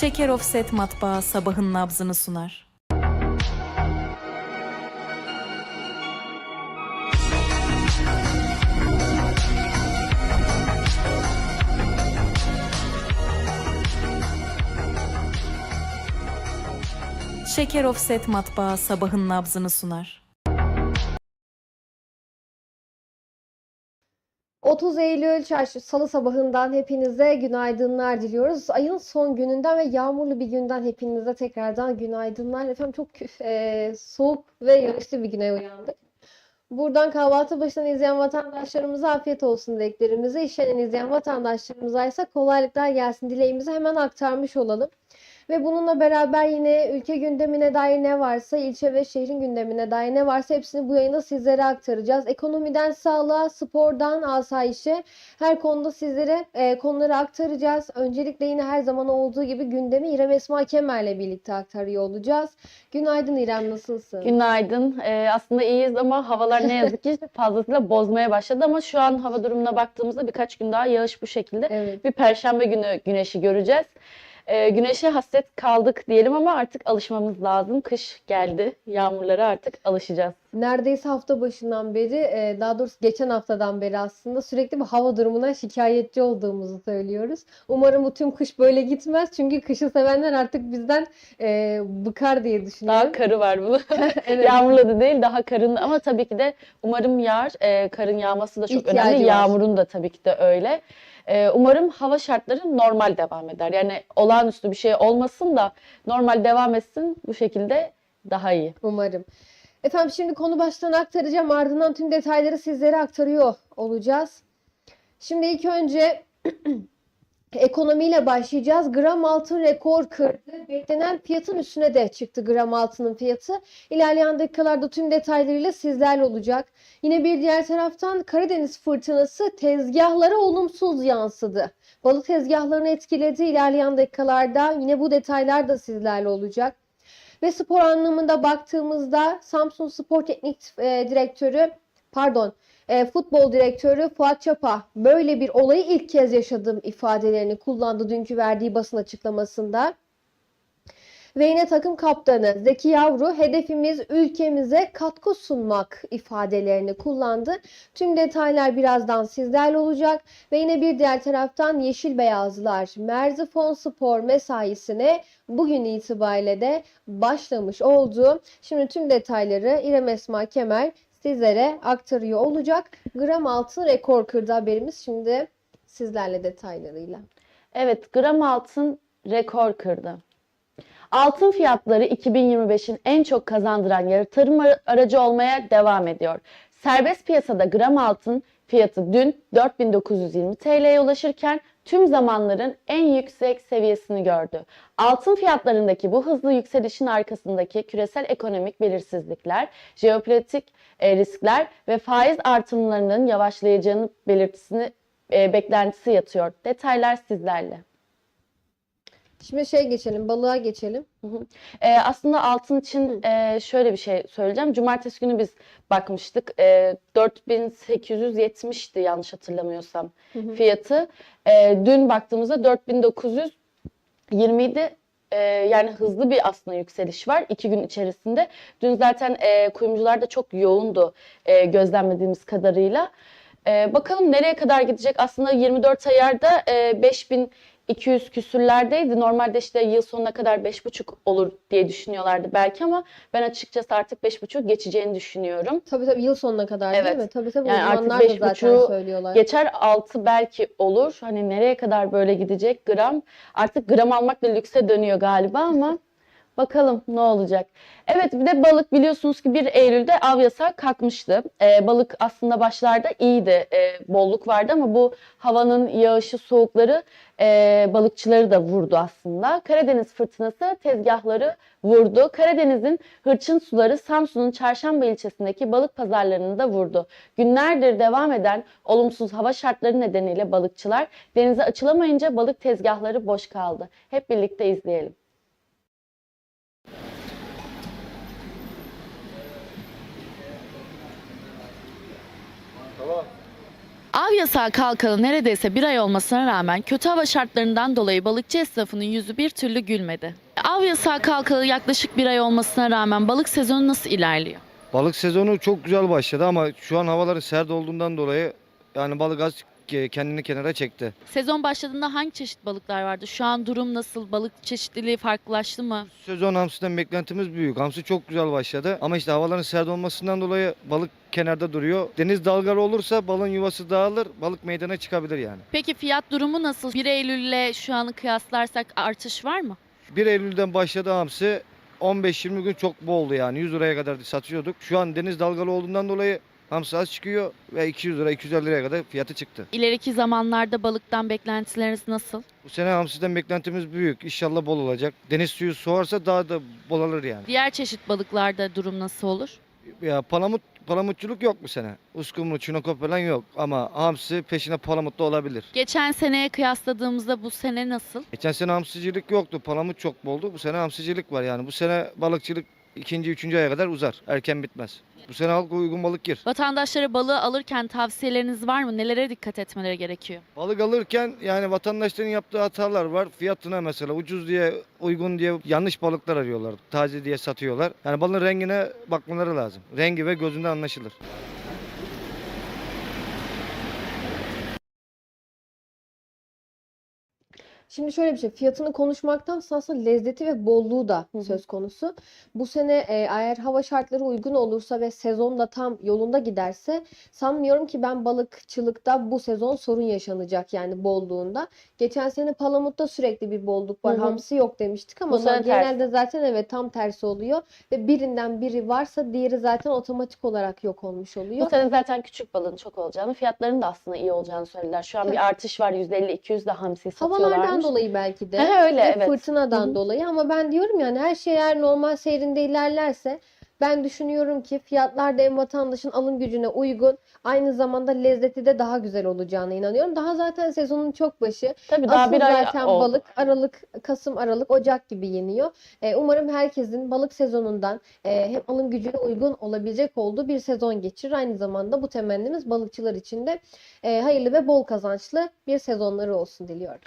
Şeker Offset Matbaa sabahın nabzını sunar. Şeker Offset Matbaa sabahın nabzını sunar. 30 Eylül Çarşı Salı sabahından hepinize günaydınlar diliyoruz. Ayın son gününden ve yağmurlu bir günden hepinize tekrardan günaydınlar. Efendim çok e, soğuk ve yağışlı bir güne uyandık. Buradan kahvaltı başından izleyen vatandaşlarımıza afiyet olsun dileklerimizi, işlenen izleyen vatandaşlarımıza ise kolaylıklar gelsin dileğimizi hemen aktarmış olalım. Ve bununla beraber yine ülke gündemine dair ne varsa, ilçe ve şehrin gündemine dair ne varsa hepsini bu yayında sizlere aktaracağız. Ekonomiden sağlığa, spordan asayişe her konuda sizlere e, konuları aktaracağız. Öncelikle yine her zaman olduğu gibi gündemi İrem Esma Kemer'le birlikte aktarıyor olacağız. Günaydın İrem nasılsın? Günaydın. Ee, aslında iyiyiz ama havalar ne yazık ki fazlasıyla bozmaya başladı ama şu an hava durumuna baktığımızda birkaç gün daha yağış bu şekilde. Evet. Bir perşembe günü güneşi göreceğiz. Ee, güneşe hasret kaldık diyelim ama artık alışmamız lazım. Kış geldi. Yağmurlara artık alışacağız. Neredeyse hafta başından beri, e, daha doğrusu geçen haftadan beri aslında sürekli bu hava durumuna şikayetçi olduğumuzu söylüyoruz. Umarım bu tüm kış böyle gitmez. Çünkü kışı sevenler artık bizden e, bıkar diye düşünüyorum. Daha karı var bunun. Evet. Yağmurla da değil daha karın ama tabii ki de umarım yağar. Ee, karın yağması da çok İhtiyacı önemli. var. Yağmurun da tabii ki de öyle. Ee, umarım hava şartları normal devam eder. Yani olağanüstü bir şey olmasın da normal devam etsin bu şekilde daha iyi. Umarım. Efendim şimdi konu baştan aktaracağım. Ardından tüm detayları sizlere aktarıyor olacağız. Şimdi ilk önce ekonomiyle başlayacağız. Gram altın rekor kırdı. Beklenen fiyatın üstüne de çıktı gram altının fiyatı. İlerleyen dakikalarda tüm detaylarıyla sizlerle olacak. Yine bir diğer taraftan Karadeniz fırtınası tezgahlara olumsuz yansıdı. Balık tezgahlarını etkiledi. İlerleyen dakikalarda yine bu detaylar da sizlerle olacak. Ve spor anlamında baktığımızda Samsun Spor Teknik e, Direktörü pardon e, futbol direktörü Fuat Çapa böyle bir olayı ilk kez yaşadığım ifadelerini kullandı dünkü verdiği basın açıklamasında. Ve yine takım kaptanı Zeki Yavru hedefimiz ülkemize katkı sunmak ifadelerini kullandı. Tüm detaylar birazdan sizlerle olacak. Ve yine bir diğer taraftan Yeşil Beyazlar Merzifon Spor mesaisine bugün itibariyle de başlamış oldu. Şimdi tüm detayları İrem Esma Kemer sizlere aktarıyor olacak. Gram altın rekor kırdı haberimiz şimdi sizlerle detaylarıyla. Evet, gram altın rekor kırdı. Altın fiyatları 2025'in en çok kazandıran yatırım ar- aracı olmaya devam ediyor. Serbest piyasada gram altın fiyatı dün 4920 TL'ye ulaşırken tüm zamanların en yüksek seviyesini gördü. Altın fiyatlarındaki bu hızlı yükselişin arkasındaki küresel ekonomik belirsizlikler, jeopolitik e, riskler ve faiz artımlarının yavaşlayacağını belirtisini e, beklentisi yatıyor. Detaylar sizlerle. Şimdi şey geçelim, balığa geçelim. Ee, aslında altın için e, şöyle bir şey söyleyeceğim. Cumartesi günü biz bakmıştık. E, 4870'ti yanlış hatırlamıyorsam fiyatı. E, dün baktığımızda 4920 idi. E, yani hızlı bir aslında yükseliş var iki gün içerisinde. Dün zaten e, kuyumcular da çok yoğundu e, gözlemlediğimiz kadarıyla. E, bakalım nereye kadar gidecek? Aslında 24 ayarda e, 5200 küsürlerdeydi. Normalde işte yıl sonuna kadar 5,5 olur diye düşünüyorlardı belki ama ben açıkçası artık 5,5 geçeceğini düşünüyorum. Tabii tabii yıl sonuna kadar değil Evet. mi? Tabii tabii Yani artık uzmanlar da beş zaten buçuğu söylüyorlar. Geçer 6 belki olur. Hani nereye kadar böyle gidecek gram? Artık gram almak da lükse dönüyor galiba ama bakalım ne olacak. Evet bir de balık biliyorsunuz ki 1 Eylül'de av yasağı kalkmıştı. Ee, balık aslında başlarda iyiydi. Ee, bolluk vardı ama bu havanın yağışı, soğukları e, balıkçıları da vurdu aslında. Karadeniz fırtınası tezgahları vurdu. Karadeniz'in hırçın suları Samsun'un Çarşamba ilçesindeki balık pazarlarını da vurdu. Günlerdir devam eden olumsuz hava şartları nedeniyle balıkçılar denize açılamayınca balık tezgahları boş kaldı. Hep birlikte izleyelim. Av yasağı kalkalı neredeyse bir ay olmasına rağmen kötü hava şartlarından dolayı balıkçı esnafının yüzü bir türlü gülmedi. Av yasağı kalkalı yaklaşık bir ay olmasına rağmen balık sezonu nasıl ilerliyor? Balık sezonu çok güzel başladı ama şu an havaların sert olduğundan dolayı yani balık az kendini kenara çekti. Sezon başladığında hangi çeşit balıklar vardı? Şu an durum nasıl? Balık çeşitliliği farklılaştı mı? Sezon hamsiden beklentimiz büyük. Hamsi çok güzel başladı ama işte havaların sert olmasından dolayı balık kenarda duruyor. Deniz dalgalı olursa balın yuvası dağılır, balık meydana çıkabilir yani. Peki fiyat durumu nasıl? 1 Eylül ile şu anı kıyaslarsak artış var mı? 1 Eylül'den başladı hamsi 15-20 gün çok boldu yani 100 liraya kadar satıyorduk. Şu an deniz dalgalı olduğundan dolayı hamsi az çıkıyor ve 200 lira 250 liraya kadar fiyatı çıktı. İleriki zamanlarda balıktan beklentileriniz nasıl? Bu sene hamsiden beklentimiz büyük. İnşallah bol olacak. Deniz suyu soğarsa daha da bol alır yani. Diğer çeşit balıklarda durum nasıl olur? Ya palamut palamutçuluk yok bu sene. Uskumru, çinokop falan yok ama hamsi peşine palamut da olabilir. Geçen seneye kıyasladığımızda bu sene nasıl? Geçen sene hamsicilik yoktu. Palamut çok boldu. Bu sene hamsicilik var yani. Bu sene balıkçılık ikinci, üçüncü aya kadar uzar. Erken bitmez. Bu sene halka uygun balık gir. Vatandaşlara balığı alırken tavsiyeleriniz var mı? Nelere dikkat etmeleri gerekiyor? Balık alırken yani vatandaşların yaptığı hatalar var. Fiyatına mesela ucuz diye, uygun diye yanlış balıklar arıyorlar. Taze diye satıyorlar. Yani balığın rengine bakmaları lazım. Rengi ve gözünden anlaşılır. Şimdi şöyle bir şey, fiyatını konuşmaktansa aslında lezzeti ve bolluğu da Hı hı. söz konusu. Bu sene e, eğer hava şartları uygun olursa ve sezon da tam yolunda giderse sanmıyorum ki ben balıkçılıkta bu sezon sorun yaşanacak yani bolluğunda. Geçen sene palamutta sürekli bir bolluk var. Hı hı. Hamsi yok demiştik ama genelde zaten evet tam tersi oluyor ve birinden biri varsa diğeri zaten otomatik olarak yok olmuş oluyor. Bu sene zaten küçük balığın çok olacağını, fiyatların da aslında iyi olacağını söylediler. Şu an bir artış var. %50-200 de hamsi Havalardan satıyorlarmış. dolayı belki de. He, öyle, ve evet. fırtınadan Hı hı. dolayı ama ben diyorum yani her şey eğer normal seyrinde ilerlerse ben düşünüyorum ki fiyatlar da hem vatandaşın alım gücüne uygun aynı zamanda lezzeti de daha güzel olacağına inanıyorum. Daha zaten sezonun çok başı. Tabii daha Asıl bir ay zaten oldu. balık Aralık, Kasım, Aralık, Ocak gibi yeniyor. Ee, umarım herkesin balık sezonundan e, hem alım gücüne uygun olabilecek olduğu bir sezon geçirir. Aynı zamanda bu temennimiz balıkçılar için de e, hayırlı ve bol kazançlı bir sezonları olsun diliyorum.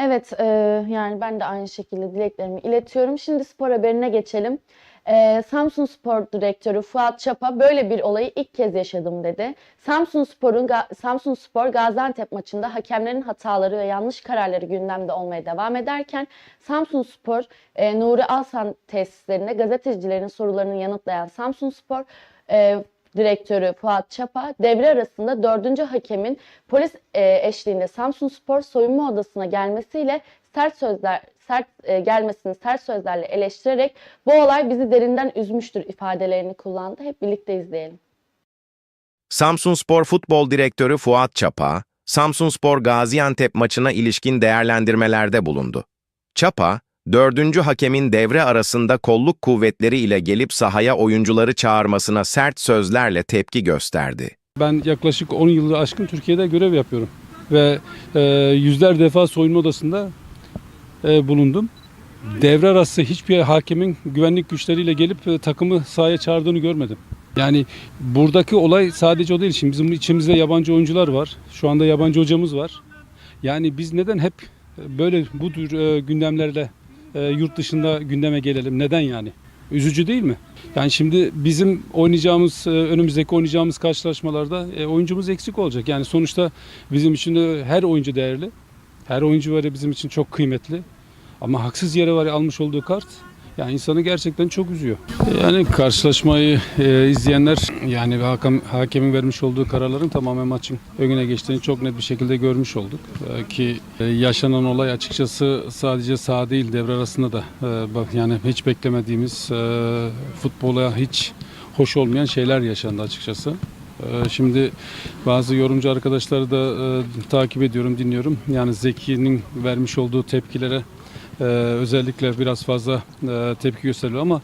Evet, e, yani ben de aynı şekilde dileklerimi iletiyorum. Şimdi spor haberine geçelim. E, Samsun Spor Direktörü Fuat Çapa böyle bir olayı ilk kez yaşadım dedi. Samsun Spor'un Samsun Spor Gaziantep maçında hakemlerin hataları ve yanlış kararları gündemde olmaya devam ederken Samsun Spor e, Nuri Alsan tesislerinde gazetecilerin sorularını yanıtlayan Samsun Spor e, direktörü Fuat Çapa devre arasında dördüncü hakemin polis e, eşliğinde Samsun Spor soyunma odasına gelmesiyle sert sözler sert e, gelmesini sert sözlerle eleştirerek bu olay bizi derinden üzmüştür ifadelerini kullandı. Hep birlikte izleyelim. Samsunspor Futbol Direktörü Fuat Çapa, Samsunspor Gaziantep maçına ilişkin değerlendirmelerde bulundu. Çapa, dördüncü hakemin devre arasında kolluk kuvvetleri ile gelip sahaya oyuncuları çağırmasına sert sözlerle tepki gösterdi. Ben yaklaşık 10 yılı aşkın Türkiye'de görev yapıyorum. Ve e, yüzler defa soyunma odasında e, bulundum. Devre arası hiçbir hakemin güvenlik güçleriyle gelip e, takımı sahaya çağırdığını görmedim. Yani buradaki olay sadece o değil. Şimdi bizim içimizde yabancı oyuncular var. Şu anda yabancı hocamız var. Yani biz neden hep böyle bu tür e, gündemlerle e, yurt dışında gündeme gelelim? Neden yani? Üzücü değil mi? Yani şimdi bizim oynayacağımız, e, önümüzdeki oynayacağımız karşılaşmalarda e, oyuncumuz eksik olacak. Yani sonuçta bizim için de her oyuncu değerli. Her oyuncu var ya bizim için çok kıymetli. Ama haksız yere var ya almış olduğu kart yani insanı gerçekten çok üzüyor. Yani karşılaşmayı e, izleyenler yani hakem, hakemin vermiş olduğu kararların tamamen maçın önüne geçtiğini çok net bir şekilde görmüş olduk. E, ki e, yaşanan olay açıkçası sadece sağ değil devre arasında da e, bak yani hiç beklemediğimiz e, futbola hiç hoş olmayan şeyler yaşandı açıkçası. E, Şimdi bazı yorumcu arkadaşları da e, takip ediyorum, dinliyorum. Yani Zeki'nin vermiş olduğu tepkilere ee, özellikle biraz fazla e, tepki gösteriyor ama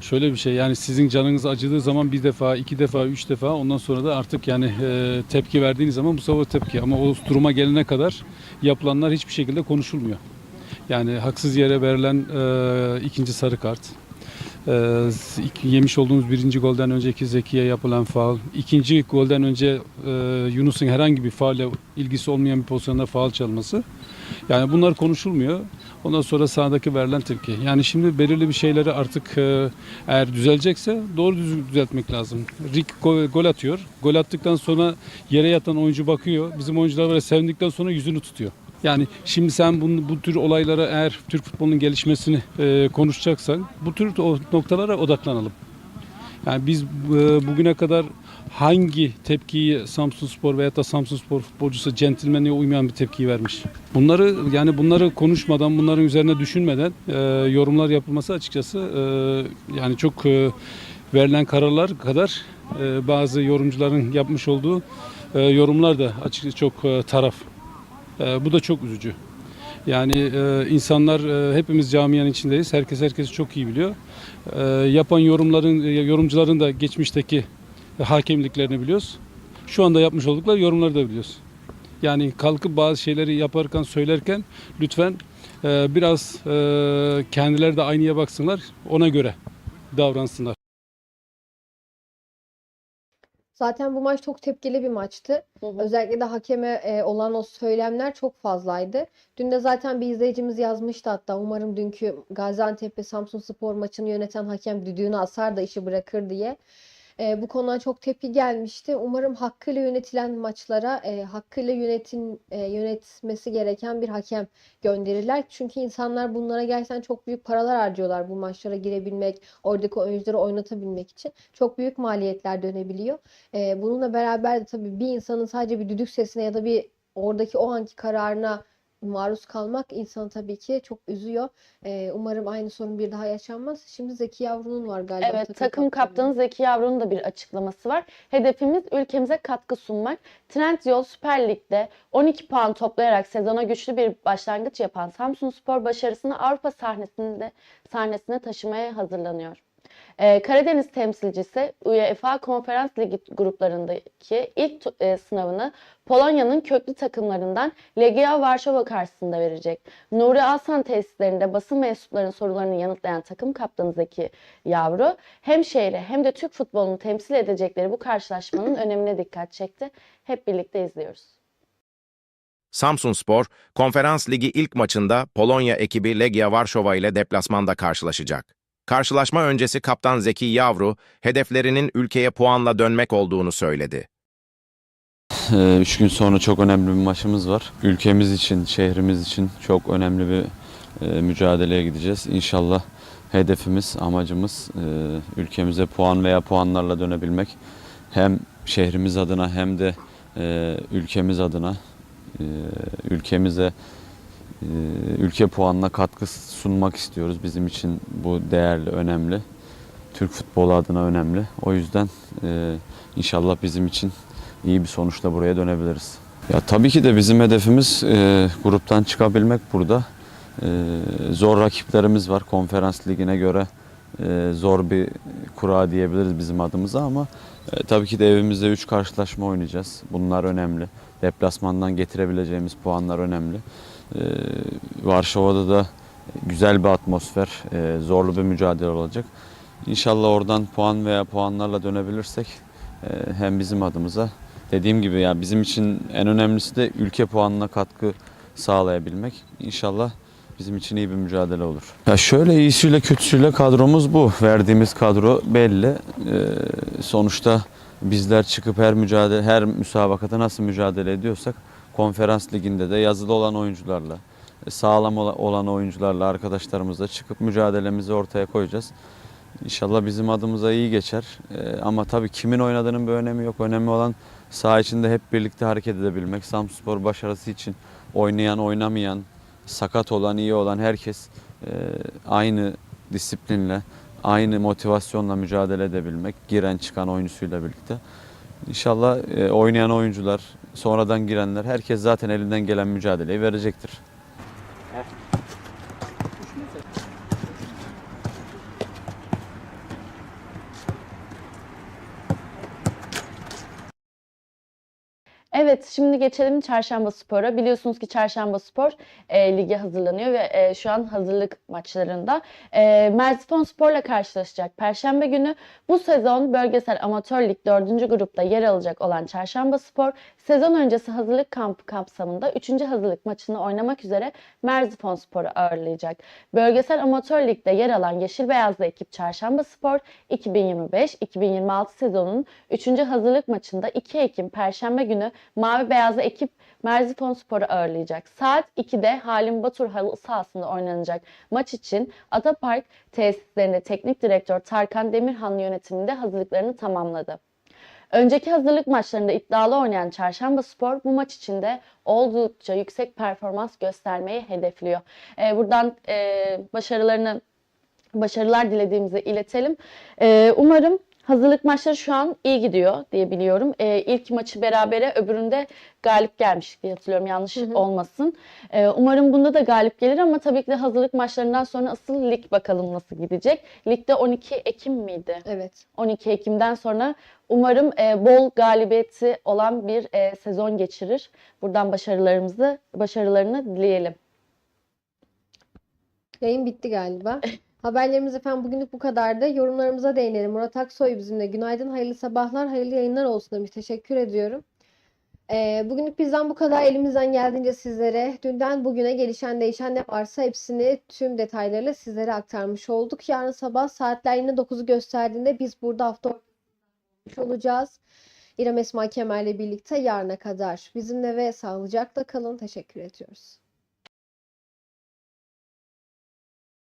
şöyle bir şey yani sizin canınız acıdığı zaman bir defa, iki defa, üç defa ondan sonra da artık yani e, tepki verdiğiniz zaman bu sefer tepki ama o duruma gelene kadar yapılanlar hiçbir şekilde konuşulmuyor. Yani haksız yere verilen e, ikinci sarı kart. Ee, yemiş olduğumuz birinci golden önceki Zeki'ye yapılan faul. ikinci golden önce e, Yunus'un herhangi bir faulle ilgisi olmayan bir pozisyonda faul çalması. Yani bunlar konuşulmuyor. Ondan sonra sahadaki verilen tepki. Yani şimdi belirli bir şeyleri artık e, eğer düzelecekse doğru düz düzeltmek lazım. Rick gol atıyor. Gol attıktan sonra yere yatan oyuncu bakıyor. Bizim oyuncular böyle sevindikten sonra yüzünü tutuyor. Yani şimdi sen bunu, bu tür olaylara eğer Türk futbolunun gelişmesini e, konuşacaksan bu tür noktalara odaklanalım. Yani biz e, bugüne kadar hangi tepkiyi Samsun Spor veya da Samsun Spor futbolcusu centilmenliğe uymayan bir tepkiyi vermiş. Bunları yani bunları konuşmadan, bunların üzerine düşünmeden e, yorumlar yapılması açıkçası e, yani çok e, verilen kararlar kadar e, bazı yorumcuların yapmış olduğu e, yorumlar da açıkçası çok e, taraf. E, bu da çok üzücü. Yani e, insanlar e, hepimiz camianın içindeyiz. Herkes herkesi çok iyi biliyor. E, yapan yorumların e, yorumcuların da geçmişteki hakemliklerini biliyoruz. Şu anda yapmış oldukları yorumları da biliyoruz. Yani kalkıp bazı şeyleri yaparken söylerken lütfen e, biraz e, kendileri de aynaya baksınlar. Ona göre davransınlar. Zaten bu maç çok tepkili bir maçtı. Hı hı. Özellikle de hakeme e, olan o söylemler çok fazlaydı. Dün de zaten bir izleyicimiz yazmıştı hatta umarım dünkü Gaziantep ve Samsunspor maçını yöneten hakem düdüğünü asar da işi bırakır diye. E, bu konudan çok tepki gelmişti. Umarım hakkıyla yönetilen maçlara e, hakkıyla yönetin e, yönetmesi gereken bir hakem gönderirler. Çünkü insanlar bunlara gerçekten çok büyük paralar harcıyorlar bu maçlara girebilmek, oradaki oyuncuları oynatabilmek için. Çok büyük maliyetler dönebiliyor. Ee, bununla beraber de tabii bir insanın sadece bir düdük sesine ya da bir oradaki o anki kararına maruz kalmak insanı tabii ki çok üzüyor. Ee, umarım aynı sorun bir daha yaşanmaz. Şimdi Zeki Yavru'nun var galiba Evet, takım kaptanı Zeki Yavru'nun da bir açıklaması var. Hedefimiz ülkemize katkı sunmak. Trendyol Süper Lig'de 12 puan toplayarak sezona güçlü bir başlangıç yapan Samsunspor başarısını Avrupa sahnesinde sahnesine taşımaya hazırlanıyor. Ee, Karadeniz temsilcisi UEFA Konferans Ligi gruplarındaki ilk e, sınavını Polonya'nın köklü takımlarından Legia Varşova karşısında verecek. Nuri Alsan tesislerinde basın mensuplarının sorularını yanıtlayan takım kaptanı Zeki Yavru hem şehri hem de Türk futbolunu temsil edecekleri bu karşılaşmanın önemine dikkat çekti. Hep birlikte izliyoruz. Samsunspor, Konferans Ligi ilk maçında Polonya ekibi Legia Varşova ile deplasmanda karşılaşacak. Karşılaşma öncesi kaptan Zeki Yavru, hedeflerinin ülkeye puanla dönmek olduğunu söyledi. Ee, Üç gün sonra çok önemli bir maçımız var. Ülkemiz için, şehrimiz için çok önemli bir e, mücadeleye gideceğiz. İnşallah hedefimiz, amacımız e, ülkemize puan veya puanlarla dönebilmek. Hem şehrimiz adına hem de e, ülkemiz adına ülkemize ülke puanına katkı sunmak istiyoruz. Bizim için bu değerli, önemli. Türk futbolu adına önemli. O yüzden e, inşallah bizim için iyi bir sonuçla buraya dönebiliriz. Ya tabii ki de bizim hedefimiz e, gruptan çıkabilmek burada. E, zor rakiplerimiz var. Konferans ligine göre e, zor bir kura diyebiliriz bizim adımıza ama e, tabii ki de evimizde 3 karşılaşma oynayacağız. Bunlar önemli. Deplasmandan getirebileceğimiz puanlar önemli. E, Varşova'da da güzel bir atmosfer, e, zorlu bir mücadele olacak. İnşallah oradan puan veya puanlarla dönebilirsek e, hem bizim adımıza dediğim gibi ya bizim için en önemlisi de ülke puanına katkı sağlayabilmek. İnşallah bizim için iyi bir mücadele olur. Ya şöyle iyisiyle kötüsüyle kadromuz bu. Verdiğimiz kadro belli. Ee, sonuçta bizler çıkıp her mücadele her müsabakada nasıl mücadele ediyorsak konferans liginde de yazılı olan oyuncularla sağlam ola- olan oyuncularla arkadaşlarımızla çıkıp mücadelemizi ortaya koyacağız. İnşallah bizim adımıza iyi geçer. Ee, ama tabii kimin oynadığının bir önemi yok. Önemli olan saha içinde hep birlikte hareket edebilmek. Samspor başarısı için oynayan, oynamayan, sakat olan, iyi olan herkes e, aynı disiplinle, aynı motivasyonla mücadele edebilmek. Giren çıkan oyuncusuyla birlikte. İnşallah e, oynayan oyuncular, sonradan girenler herkes zaten elinden gelen mücadeleyi verecektir. Evet, şimdi geçelim Çarşamba Spor'a. Biliyorsunuz ki Çarşamba Spor e, lige hazırlanıyor ve e, şu an hazırlık maçlarında. E, Merzifon Spor'la karşılaşacak Perşembe günü. Bu sezon bölgesel amatör lig 4. grupta yer alacak olan Çarşamba Spor, sezon öncesi hazırlık kampı kapsamında 3. hazırlık maçını oynamak üzere Merzifon Spor'u ağırlayacak. Bölgesel amatör ligde yer alan Yeşil Beyazlı ekip Çarşamba Spor, 2025-2026 sezonunun 3. hazırlık maçında 2 Ekim Perşembe günü Mavi Beyazlı ekip Merzifon Spor'u ağırlayacak. Saat 2'de Halim Batur halı sahasında oynanacak maç için Atapark tesislerinde teknik direktör Tarkan Demirhan yönetiminde hazırlıklarını tamamladı. Önceki hazırlık maçlarında iddialı oynayan Çarşamba Spor bu maç için de oldukça yüksek performans göstermeyi hedefliyor. Ee, buradan e, başarılarını başarılar dilediğimizi iletelim. Ee, umarım hazırlık maçları şu an iyi gidiyor diye biliyorum. Ee, ilk maçı berabere öbüründe galip gelmiştik diye hatırlıyorum. Yanlış Hı hı. olmasın. Ee, umarım bunda da galip gelir ama tabii ki de hazırlık maçlarından sonra asıl lig bakalım nasıl gidecek. Ligde 12 Ekim miydi? Evet. 12 Ekim'den sonra umarım e, bol galibiyeti olan bir e, sezon geçirir. Buradan başarılarımızı, başarılarını dileyelim. Yayın bitti galiba. Haberlerimiz efendim bugünlük bu kadardı. Yorumlarımıza değinelim. Murat Aksoy bizimle. Günaydın, hayırlı sabahlar, hayırlı yayınlar olsun demiş. Teşekkür ediyorum. Ee, bugünlük bizden bu kadar. Elimizden geldiğince sizlere dünden bugüne gelişen değişen ne varsa hepsini tüm detaylarıyla sizlere aktarmış olduk. Yarın sabah saatler yine 9'u gösterdiğinde biz burada hafta olacağız. İrem Esma Kemer'le birlikte yarına kadar bizimle ve sağlıcakla kalın. Teşekkür ediyoruz.